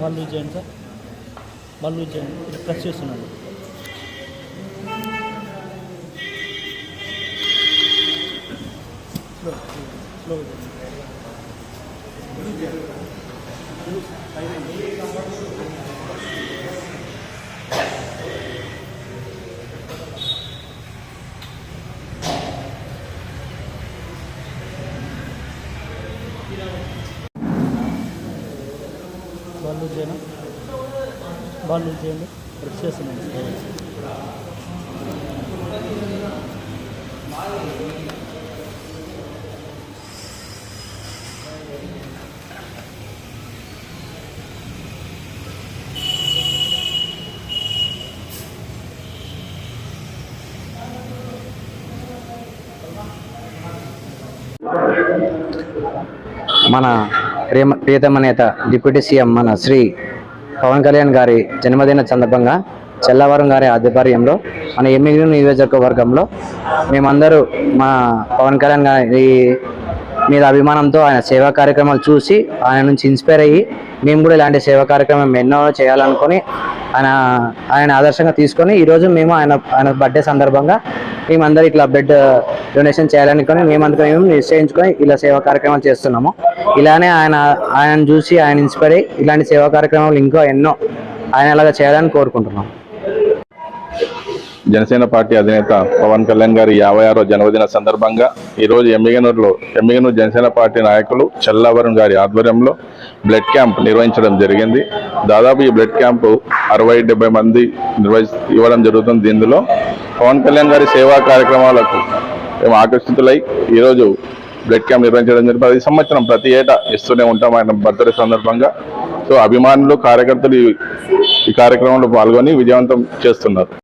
వాళ్ళు యూజ్ చేయండి సార్ వాళ్ళు యూజ్ చేయండి ఇట్లా ప్రెస్ చేస్తున్నాను స్లో స్లో వాళ్ళు యూజ్ చేయను వాళ్ళు చేయండి ప్రెస్ చేస్తున్నాను మన ప్రేమ ప్రియతమ నేత డిప్యూటీ సీఎం మన శ్రీ పవన్ కళ్యాణ్ గారి జన్మదిన సందర్భంగా చెల్లవరం గారి ఆధ్వర్యంలో మన ఎమ్మిగిరి నియోజకవర్గంలో మేమందరూ మా పవన్ కళ్యాణ్ గారి మీద అభిమానంతో ఆయన సేవా కార్యక్రమాలు చూసి ఆయన నుంచి ఇన్స్పైర్ అయ్యి మేము కూడా ఇలాంటి సేవా కార్యక్రమం ఎన్నో చేయాలనుకొని ఆయన ఆయన ఆదర్శంగా తీసుకొని ఈరోజు మేము ఆయన ఆయన బర్త్డే సందర్భంగా మేమందరూ ఇట్లా బ్లడ్ డొనేషన్ చేయాలనుకొని మేమందరం మేము నిశ్చయించుకొని ఇలా సేవా కార్యక్రమాలు చేస్తున్నాము. ఇలానే ఆయన ఆయన చూసి ఆయన ఇన్స్పైర్ అయ్యి ఇలాంటి సేవా కార్యక్రమాలు ఇంకా ఎన్నో ఆయన అలాగా చేయాలని కోరుకుంటున్నాం. జనసేన పార్టీ అధినేత పవన్ కళ్యాణ్ గారి యాభై ఆరో జన్మదిన సందర్భంగా ఈరోజు ఎమ్మిగనూరులో ఎమ్మిగనూరు జనసేన పార్టీ నాయకులు చల్లావరం గారి ఆధ్వర్యంలో బ్లడ్ క్యాంప్ నిర్వహించడం జరిగింది. దాదాపు ఈ బ్లడ్ క్యాంపు అరవై డెబ్బై మంది నిర్వహి ఇవ్వడం జరుగుతుంది. ఇందులో పవన్ కళ్యాణ్ గారి సేవా కార్యక్రమాలకు మేము ఆకర్షితులై ఈరోజు బ్లడ్ క్యాంప్ నిర్వహించడం జరిగింది. ప్రతి సంవత్సరం ప్రతి ఏటా ఇస్తూనే ఉంటాం ఆయన బర్త్డే సందర్భంగా. సో అభిమానులు కార్యకర్తలు ఈ- ఈ కార్యక్రమంలో పాల్గొని విజయవంతం చేస్తున్నారు.